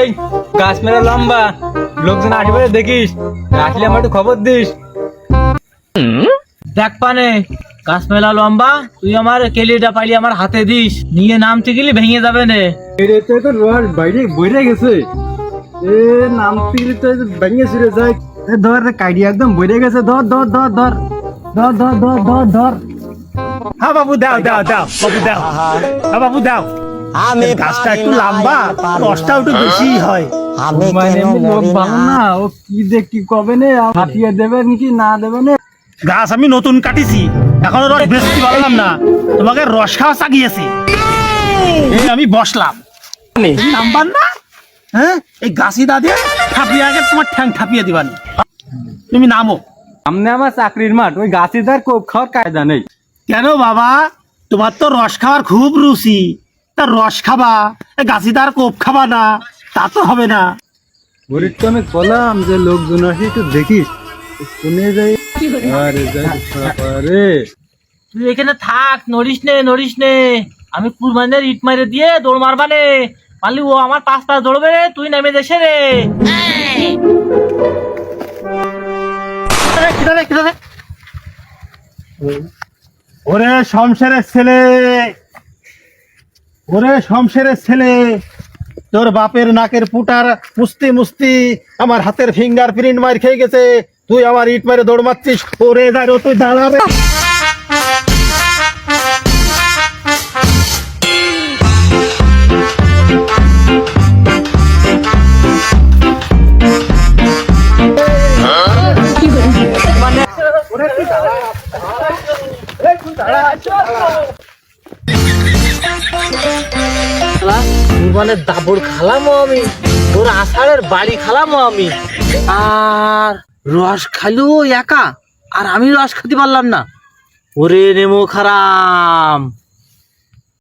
এই গাছ মেলা লম্বা। লোকজন আসবে দেখিস আসলে আমার একটু খবর দিস। দেখ পানে গাছ মেলা লম্বা তুই আমার কেলিটা পাইলি আমার হাতে দিস। নিয়ে নামতে গেলি ভেঙে যাবে নে। এতে তো রোয়ার বাইরে বইরে গেছে। এ নামতে গেলে তো ভেঙে ছিঁড়ে যায়। এ ধর রে কাইডি একদম বইরে গেছে। ধর ধর ধর ধর। ধর ধর ধর ধর ধর। হ্যাঁ বাবু দাও দাও দাও বাবু দাও। হ্যাঁ বাবু দাও। আমি গাছটা একটু লম্বা রসটা একটু বেশি হয়। আমি মানে লোক ভালো না? ও কি দেখ কি কবে নে হাতিয়ে দেবেন কি না দেবেন গাছ আমি নতুন কাটিছি। এখনও রস বেশি পারলাম না। তোমাকে রস খাওয়া চাগিয়েছি। আমি বসলাম। নাম্বার না? হ্যাঁ? এই গাছি দাদে ঠাপিয়ে আগে তোমার ঠ্যাং ঠাপিয়ে দিবানি তুমি নামো। সামনে আমার চাকরির মাঠ ওই গাছের ধার কোপ খাওয়ার কায়দা নেই। কেন বাবা? তোমার তো রস খাওয়ার খুব রুচি। তা রস খাবা এ গাছিদার কোপ খাবা না তা তো হবে না। গরিব তো আমি বললাম যে লোকজন আসি একটু দেখিস শুনে যাই। আরে যাই আরে তুই এখানে থাক নড়িস নে নড়িস নে। আমি কুরবানের ইট মারে দিয়ে দৌড় মারবা নে। মানলি ও আমার পাঁচ পাঁচ দৌড়বে রে তুই নেমে দেশে রে। ওরে শমশেরের ছেলে। ওরে শমশেরের ছেলে তোর বাপের নাকের পুটার মুস্তি মুস্তি আমার হাতের ফিঙ্গার প্রিন্ট মার খেয়ে গেছে। তুই আমার ইট মারে দৌড় মারছিস। ওরে দাঁড়ো তুই দাঁড়াবে কুরবানের দাবর খালামো আমি তোর আষাঢ়ের বাড়ি খালামো আমি। আর রস খাইলো একা আর আমি রস খেতে পারলাম না। ওরে নেমো খারাম।